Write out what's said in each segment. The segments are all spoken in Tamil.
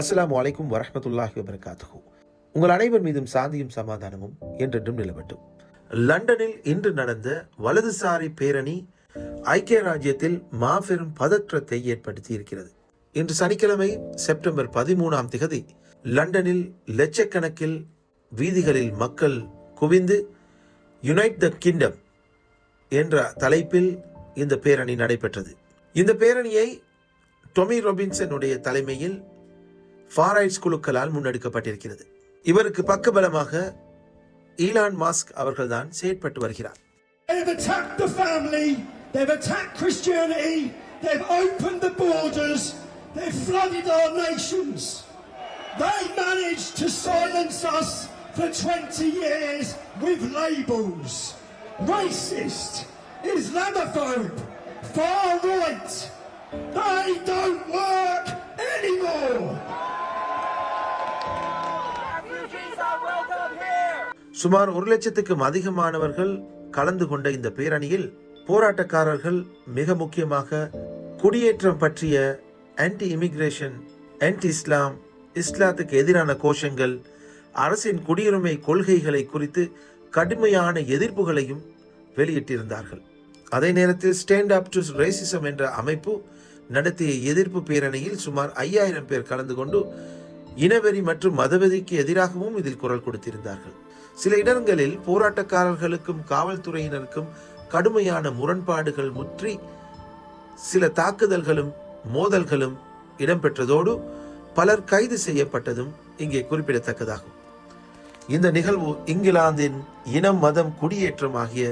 அஸ்லாம் அலைக்கும் வரமத்துல்லாஹி வபரகாத்துஹு. உங்கள் அனைவர் மீதும் சாந்தியும் சமாதானமும் என்றென்றும் நிலவட்டும். லண்டனில் இன்று நடந்த வலதுசாரி பேரணி ஐக்கிய ராஜ்யத்தில் மாபெரும் பதற்றத்தை ஏற்படுத்தி இருக்கிறது இன்று சனிக்கிழமை செப்டம்பர் பதிமூணாம் திகதி லண்டனில் லட்சக்கணக்கில் வீதிகளில் மக்கள் குவிந்து யுனைட் த கிங்டம் என்ற தலைப்பில் இந்த பேரணி நடைபெற்றது. இந்த பேரணியை டொமி ரொபின்சனுடைய தலைமையில் ஃபாராய்ட்ஸ் குழுக்களால் முன்னெடுக்கப்பட்டிருக்கிறது இவருக்கு பக்கபலமாக ஈலான் மாஸ்க் அவர்கள்தான் செயற்பட்டு வருகிறார் They've attacked the family, they've attacked Christianity, they've opened the borders, they've flooded our nations. They managed to silence us for 20 years with labels. Racist, Islamophobe, far right. They don't work சுமார் ஒரு லட்சத்துக்கும் அதிகமானவர்கள் கலந்து கொண்ட இந்த பேரணியில் போராட்டக்காரர்கள் மிக முக்கியமாக குடியேற்றம் பற்றிய ஆன்டி இமிகிரேஷன் ஆன்டி இஸ்லாம் இஸ்லாத்துக்கு எதிரான கோஷங்கள் அரசின் குடியுரிமை கொள்கைகளை குறித்து கடுமையான எதிர்ப்புகளையும் வெளியிட்டிருந்தார்கள். அதே நேரத்தில் ஸ்டாண்ட் அப் டு ரேசிசம் என்ற அமைப்பு நடத்திய எதிர்ப்பு பேரணியில் சுமார் ஐயாயிரம் பேர் கலந்து கொண்டு இனவெறி மற்றும் மதவெறிக்கு எதிராகவும் இதில் குரல் கொடுத்திருந்தார்கள். சில இடங்களில் போராட்டக்காரர்களுக்கும் காவல்துறையினருக்கும் கடுமையான முரண்பாடுகள் முற்றி சில தாக்குதல்களும் மோதல்களும் இடம்பெற்றதோடு பலர் கைது செய்யப்பட்டதும் இங்கே குறிப்பிடத்தக்கதாகும். இந்த நிகழ்வு இங்கிலாந்தின் இனம் மதம் குடியேற்றம் ஆகிய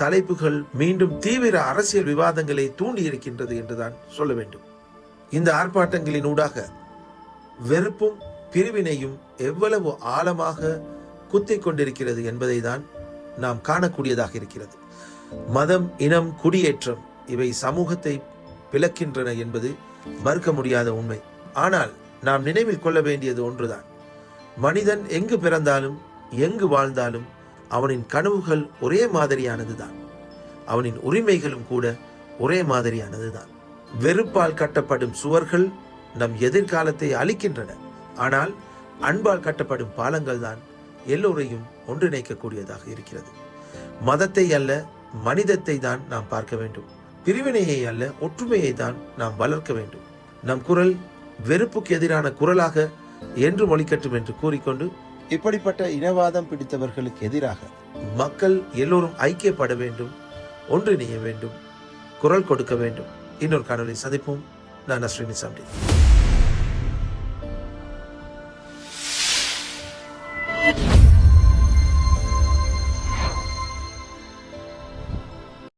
தலைப்புகள் மீண்டும் தீவிர அரசியல் விவாதங்களை தூண்டியிருக்கின்றது என்றுதான் சொல்ல வேண்டும். இந்த ஆர்ப்பாட்டங்களின் ஊடாக வெறுப்பும் பிரிவினையும் எவ்வளவு ஆழமாக குத்திக் கொண்டிருக்கிறது என்பதை தான் நாம் காணக்கூடியதாக இருக்கிறது. மதம் இனம் குடியேற்றம் இவை சமூகத்தை பிளக்கின்றன என்பது மறுக்க முடியாத உண்மை. ஆனால் நாம் நினைவில் கொள்ள வேண்டியது ஒன்றுதான். மனிதன் எங்கு பிறந்தாலும் எங்கு வாழ்ந்தாலும் அவனின் கனவுகள் ஒரே மாதிரியானதுதான். அவனின் உரிமைகளும் கூட ஒரே மாதிரியானதுதான். வெறுப்பால் கட்டப்படும் சுவர்கள் நம் எதிர்காலத்தை அளிக்கின்றன ஆனால் அன்பால் கட்டப்படும் பாலங்கள் தான் எல்லோரையும் ஒன்றிணைக்கக்கூடியதாக இருக்கிறது. மதத்தை அல்ல மனிதத்தை தான் நாம் பார்க்க வேண்டும். பிரிவினையை அல்ல ஒற்றுமையை தான் நாம் வளர்க்க வேண்டும். நம் குரல் வெறுப்புக்கு எதிரான குரலாக என்று ஒழிக்கட்டும் என்று கூறிக்கொண்டு இப்படிப்பட்ட இனவாதம் பிடித்தவர்களுக்கு எதிராக மக்கள் எல்லோரும் ஐக்கியப்பட வேண்டும் ஒன்றிணைய வேண்டும் குரல் கொடுக்க வேண்டும். இன்னொரு காணொலி சந்திப்போம். না শ্রী নিসামরি Thank you.